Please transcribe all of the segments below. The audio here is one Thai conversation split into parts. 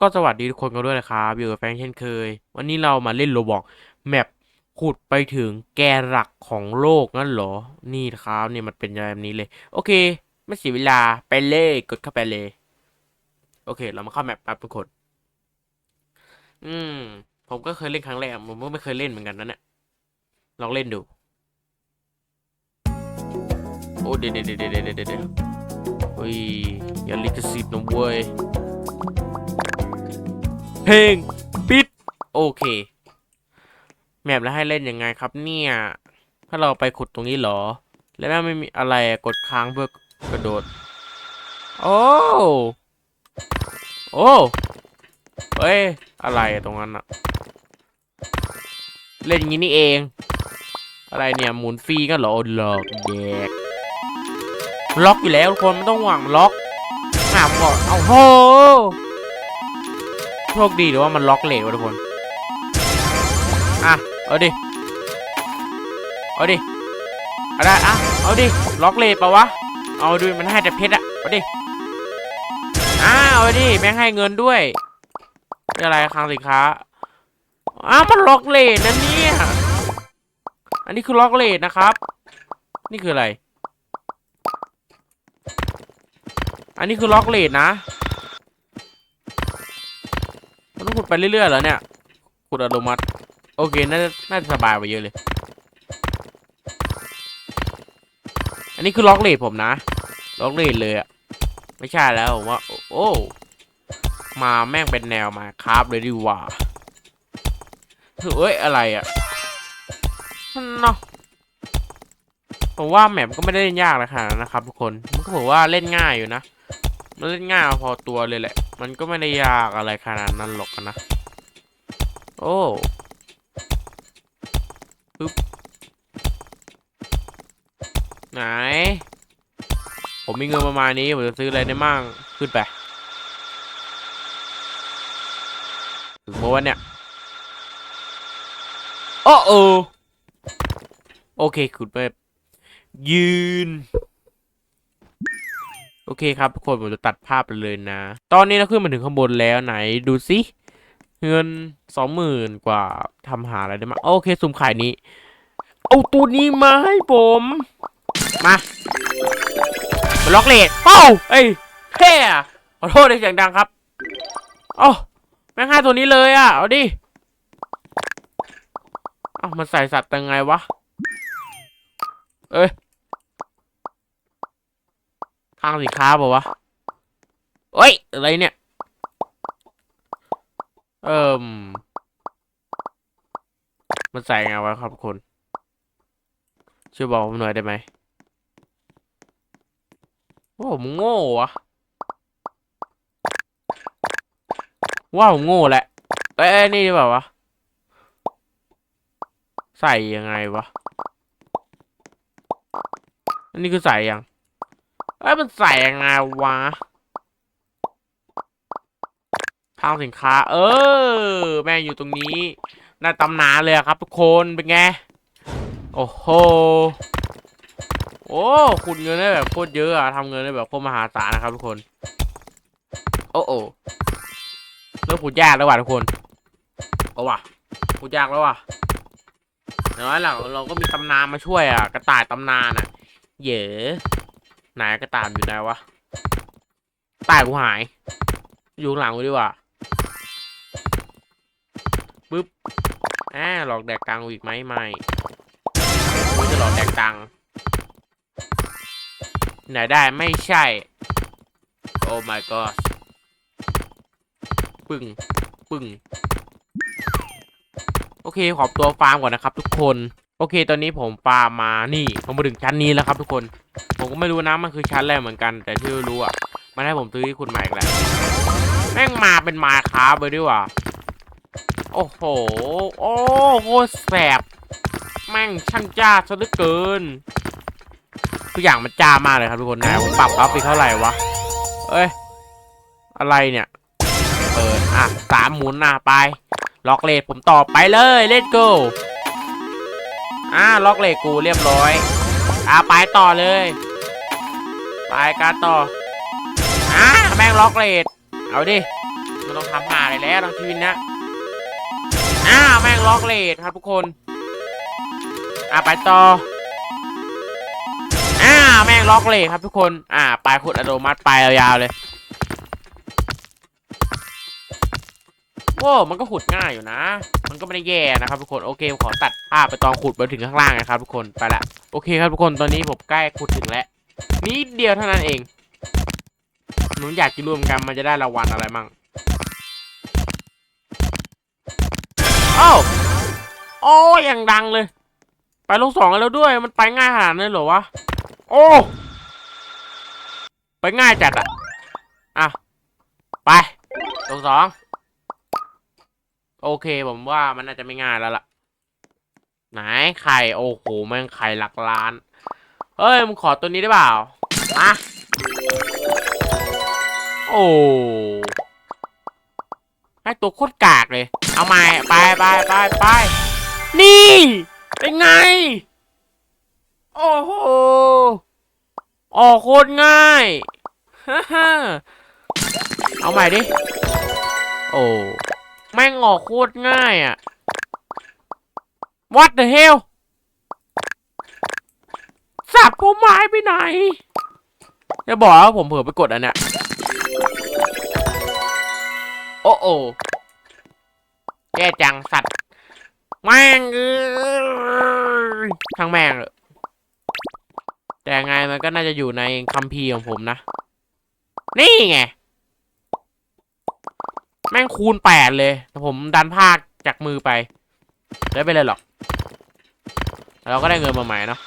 ก็สวัสดีทุกคนกันด้วยนะครับอยู่กับแฟนเช่นเคย วันนี้เรามาเล่นโรบอกแมปขุดไปถึงแกนหลักของโลกงั้นเหรอ นี่ครับเนี่ยมันเป็นแบบนี้เลย โอเค ไม่เสียเวลาไปเลยกดเข้าไปเลย โอเค เรามาเข้าแมปแป๊บทุกคน อืม ผมก็เคยเล่นครั้งแรก ผมก็ไม่เคยเล่นเหมือนกันนะเนี่ย ลองเล่นดู โอ้เดี๋ยวเดี๋ยวเดี๋ยวเดี๋ยวเดี๋ยวเดี๋ยวเฮ้ยอย่าลิขสิทธิ์นะเว้ย เพลงปิด โอเค แมปแล้วให้เล่นยังไงครับเนี่ย ถ้าเราไปขุดตรงนี้หรอ แล้วไม่มีอะไรกดค้างเพื่อกระโดด โอ้ โอ้เฮ้ย อะไรตรงนั้นอะเล่นอย่างนี้นี่เอง อะไรเนี่ย หมุนฟรีกันหรอหลอกแดกล็อกอยู่แล้วทุกคนไม่ต้องหวังล็อกหามก่อนเอาโห โชคดีหรือว่ามันล็อกเหลวะทุกคน อะ เอาดิ เอาดิ เอาได้อะ เอาดิ ล็อกเหลวปะวะ เอาดูมันให้แต่เพชรอะเอาดิ อ้าวเอาดิ แม่งให้เงินด้วยนี่อะไรคลังสินค้า อ้าวมันล็อกเลทนะเนี่ย อันนี้คือล็อกเลทนะครับ นี่คืออะไร อันนี้คือล็อกเลทนะ ต้องขุดไปเรื่อยๆเหรอเนี่ยขุดอัตโนมัติ โอเค น่าจะน่าจะสบายกว่าเยอะเลย อันนี้คือล็อกเลทผมนะ ล็อกเลทเลยอะไม่ใช่แล้วผมว่า โอ้ มาแม่งเป็นแนวมาคราฟเลยดีกว่าเฮ้ย อะไรอะเนาะผมว่าแมปก็ไม่ได้เล่นยากเลยค่ะนะครับทุกคน มันก็ผมว่าเล่นง่ายอยู่นะ มันเล่นง่ายพอตัวเลยแหละ มันก็ไม่ได้ยากอะไรขนาดนั้นหรอกนะ โอ้ปึ๊บไหน ผมมีเงินประมาณนี้ ผมจะซื้ออะไรได้มั่งขึ้นไป ถึงโมวันเนี่ยโอ้โอโอเคขุดไปยืน โอเคครับทุกคนผมจะตัดภาพไปเลยนะ ตอนนี้เราขึ้นมาถึงข้างบนแล้วไหนดูสิเงินสองหมื่นกว่าทำหาอะไรได้มาโอเคสุ่มขายนี้ เอาตัวนี้มาให้ผม มาล็อกเลทเป้าเอ้ยเท่ขอโทษในเสียงดังครับโอ้แม่งให้ตัวนี้เลยอะ เอาดิ เอ้ามันใส่สัตว์ยังไงวะ เอ้ย ทางสินค้าบอกวะเอ้ย อะไรเนี่ย เอิ่ม มันใส่ไงวะครับทุกคนช่วยบอกผมหน่อยได้ไหมว่าผมโง่วะว่าผมโง่แหละ เอ้ยนี่ดีกว่าวะ ใส่ยังไงวะ อันนี้คือใส่ยัง อ้ยมันใส่ยังไงวะทางสินค้า เออ แม่งอยู่ตรงนี้น่าตำนานเลยครับทุกคนเป็นไง โอ้โหโอ้ขุดเงินได้แบบโคตรเยอะอะทำเงินได้แบบโคตรมหาศาลนะครับทุกคน โอ้โอ้เริ่มขุดยากแล้วว่ะทุกคนเอาว่ะขุดยากแล้วว่ะเดี๋ยวเราเราก็มีตำนานมาช่วยอะ กระต่ายตำนานอะ เยอไห นกระต่ายอยู่ไหนวะตายกูหาย อยู่หลังกูดีกว่าปึ๊บอ่าหลอกแดกตังอีกไหมไม่กูจะหลอกแดกตังไหนได้ไม่ใช่ โอ้ my god ปึ้งปึ้งโอเค ขอบตัวฟาร์มก่อนนะครับทุกคน โอเค ตอนนี้ผมฟาร์มมานี่ผมมาถึงชั้นนี้แล้วครับทุกคน ผมก็ไม่รู้นะมันคือชั้นอะไรเหมือนกัน แต่ที่รู้อะมันให้ผมซื้อที่คุณใหม่อีกแล้วแม่งมาเป็นมาค้าไปด้วยว่ะโอ้โห โอ้โคตรแสบ แม่งช่างจ้าซะเหลือเกินทุกอย่างมันจ้ามากเลยครับทุกคนนะผมปรับอัพไปเท่าไหร่วะ เอ้ย อะไรเนี่ยเปิดอะสามหมุนอะไป ล็อกเลทผมต่อไปเลย let's go อ่าล็อกเลทกูเรียบร้อย อ่าไปต่อเลย ไปการต่ออ่าแม่งล็อกเลทเอาดิ มันต้องทำหาเลยแล้วทั้งชีวิตเนี้อ้าแม่งล็อกเลทครับทุกคนอะไปต่ออ้าแม่งล็อกเลทครับทุกคน อ่าไปขุดอัตโนมัติไปยาวๆเลยโว้มันก็ขุดง่ายอยู่นะ มันก็ไม่ได้แย่นะครับทุกคน โอเค ขอตัดภาพไปตอนขุดไปถึงข้างล่างนะครับทุกคน ไปละ โอเคครับทุกคนตอนนี้ผมใกล้ขุดถึงแล้วนิดเดียวเท่านั้นเองหนูอยากจะรวมกันมันจะได้รางวัลอะไรมั่งโอ้าวโอ้ยอย่างดังเลย ไปลูกสองแล้วด้วย มันไปง่ายขนาดนั้นเหรอวะ โอ้ ไปง่ายจัดอะอะ ไปลูกสอง โอเคผมว่ามันน่าจะไม่ง่ายแล้วล่ะ ไหนไข่โอ้โหแม่งไข่หลักล้าน เฮ้ยมึงขอตัวนี้ได้เปล่ามาโอ้ให้ตัวโคตรกากเลย เอาใหม่ไปไปไปไปนี่ เป็นไง โอ้โหออกโคตรง่ายฮ่าฮ่าเอาใหม่ดิ โอ้แม่งออกโคตรง่ายอะ What the hell สับผมหายไปไหน จะบอกว่าผมเผลอไปกดอันเนี้ยโอ้โอแย่จังสัตว์ แม่งเอ้ยทั้งแม่งเลยแต่ไงมันก็น่าจะอยู่ในคัมภีร์ของผมนะ นี่ไง แม่งคูณแปดเลย แต่ผมดันภาคจากมือไป ได้ไปเลยหรอกเราก็ได้เงินมาใหม่เนาะ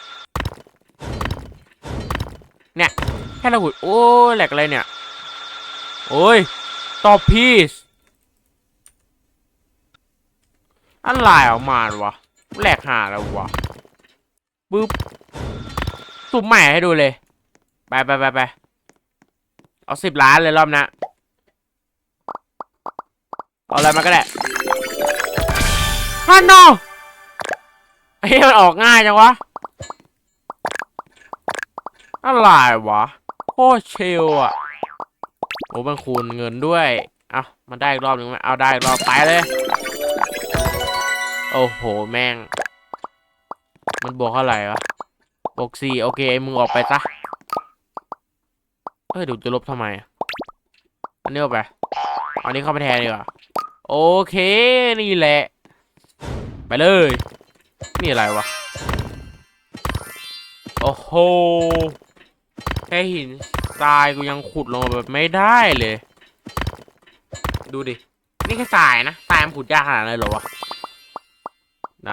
เนี่ยแค่เราหุดโอ้แหลกอะไรเนี่ย โอ้ยตอบพีสอะไรออกมาวะแหลกหาแล้ววะบึ๊บสุ่มใหม่ให้ดูเลย ไปไปไปไปเอาสิบล้านเลยรอบนะเอาอะไรมาก็ได้ ฮันโนไอ้เหี้ยมันออกง่ายจังวะ อะไรวะโคตรเชลอะโอ้มันคูณเงินด้วย เอามันได้อีกรอบหนึ่งไหมเอาได้อีกรอบไปเลย โอ้โห แม่ง มันบวกเท่าไหร่วะบวกสี่โอเคไอ้มึงออกไปซะเฮ้ยเดูจะลบทำไม อันนี้เอาไปอาอันนี้เข้าไปแทนดีกว่า โอเค นี่แหละ ไปเลย นี่อะไรวะ โอ้โห แค่หินทรายกูยังขุดลงแบบไม่ได้เลย ดูดิ นี่แค่ทรายนะทรายมันขุดยากขนาดนั้นเลยเหรอวะ ไหน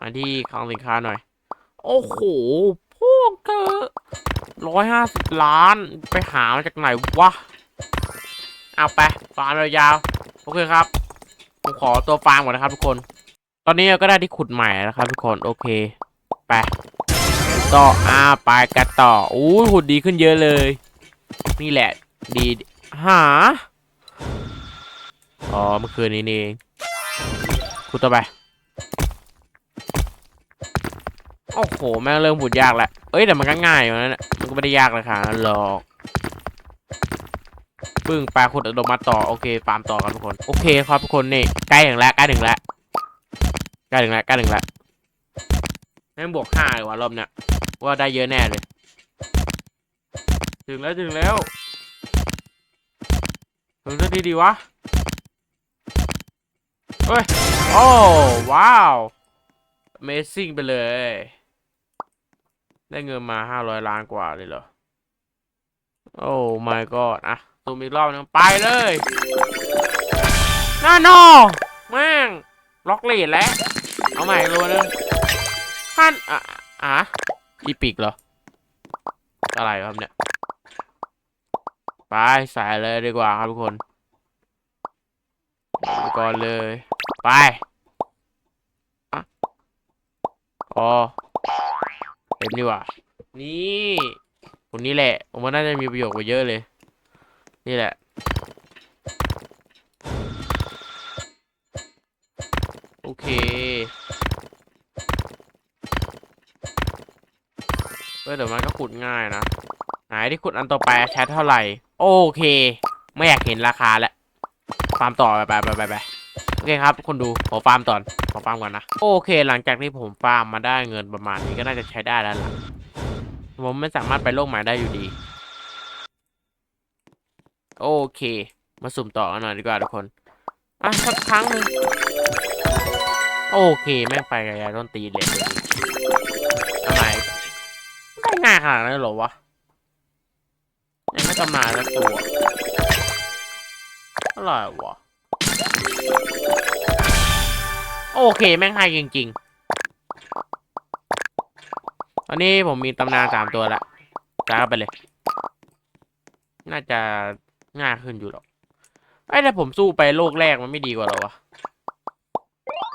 มาที่คลังสินค้าหน่อย โอ้โห พวกเธอร้อยห้าสิบล้านไปหามาจากไหนวะ เอาไปฟาร์มยาวๆโอเคครับ ผมขอตัวฟาร์มก่อนนะครับทุกคน ตอนนี้เราก็ได้ที่ขุดใหม่แล้วครับทุกคนโอเคไปต่ออ่าไปกันต่ออู้หุ่นดีขึ้นเยอะเลย นี่แหละ ดีหาอ๋อเมื่อคืนนี้นี่เองขุดต่อไปโอ้โหแม่งเริ่มขุดยากแล้วเอ้ยแต่มันก็ง่ายอยู่นะเนี่ยมันก็ไม่ได้ยากเลยค่ะหรอกปึ้งปลาขุดอัตโนมัติต่อโอเคฟาร์มต่อกันทุกคนโอเคครับทุกคนนี่ใกล้ถึงแล้วใกล้ถึงแล้ว ใกล้ถึงแล้วใกล้ถึงแล้วแม่งบวกห้าเลยว่ะรอบเนี้ยว่าได้เยอะแน่เลย ถึงแล้วถึงแล้ว ถึงสักทีดีวะเฮ้ย โอ้ว้าว Amazing ไปเลย ได้เงินมาห้าร้อยล้านกว่าเลยเหรอ โอ้ my god อะซูมอีกรอบนึงไปเลยน่าโนแม่ง ล็อกเลดแล้ว เอาใหม่อีกตัวนึงท่านอะอะอีปิกเหรอ อะไรครับเนี่ย ไปใส่เลยดีกว่าครับทุกคนไปก่อนเลย ไปอะอ๋อเห็นดีกว่า นี่คนนี้แหละ ผมว่าน่าจะมีประโยชน์กว่าเยอะเลย นี่แหละ เออแต่มันก็ขุดง่ายนะ ไหนที่ขุดอันต่อไปใช้เท่าไหร่ โอเค ไม่อยากเห็นราคาแล้วฟาร์มต่อไปไปไปไปโอเคครับคนดูขอฟาร์มต่อนขอฟาร์มก่อนนะ โอเค หลังจากที่ผมฟาร์มมาได้เงินประมาณนี้ก็น่าจะใช้ได้แล้วล่ะผมไม่สามารถไปโลกใหม่ได้อยู่ดี โอเค มาสุ่มต่อกันหน่อยดีกว่าทุกคนอะสักครั้งหนึ่งโอเค แม่งไปกับยาต้นตีเลยทำไม ขนาดนั้นเหรอวะยังไม่กำนาสักตัวอะไรวะ โอเค แม่งให้จริงๆตอนนี้ผมมีตำนานสามตัวละจ้าไปเลย น่าจะง่ายขึ้นอยู่หรอกไอ้ถ้าผมสู้ไปโลกแรกมันไม่ดีกว่าเหรอวะ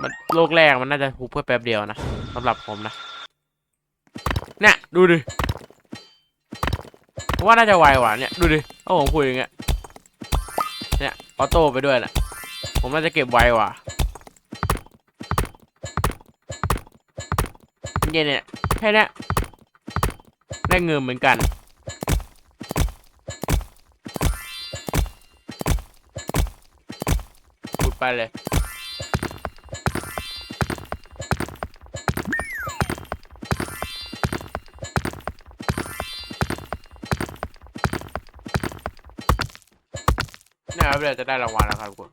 มันโลกแรกมันน่าจะทุบเพื่อแป๊บเดียวนะสำหรับผมนะ เนี่ยดูดิ ผมว่าน่าจะไวกว่าเนี่ยดูดิถ้าผมคุยอย่างเงี้ยเนี่ยออโต้ไปด้วยนะผมน่าจะเก็บไวกว่าเนี่ยเนี่ยแค่เนี้ยได้เงินเหมือนกันพูดไปเลย ครับเดี๋ยวจะได้รางวัลแล้วครับทุกคน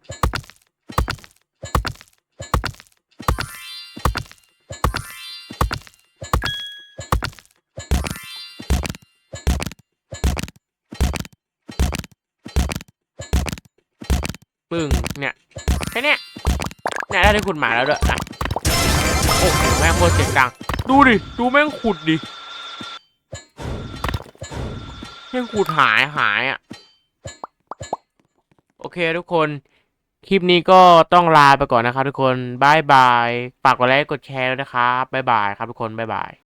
ปึ้งเนี่ยแค่เนี้ยเนี่ยได้ที่ขุดหมาแล้วด้วยอะโอ้โหแม่งโคตรเสียงดังดูดิ ดูแม่งขุดดิแม่งขุดหายหายอะ เคทุกคน คลิปนี้ก็ต้องลาไปก่อนนะครับทุกคนบายบาย ฝากกดไลค์กดแชร์ด้วยนะครับบายบายครับทุกคนบายบาย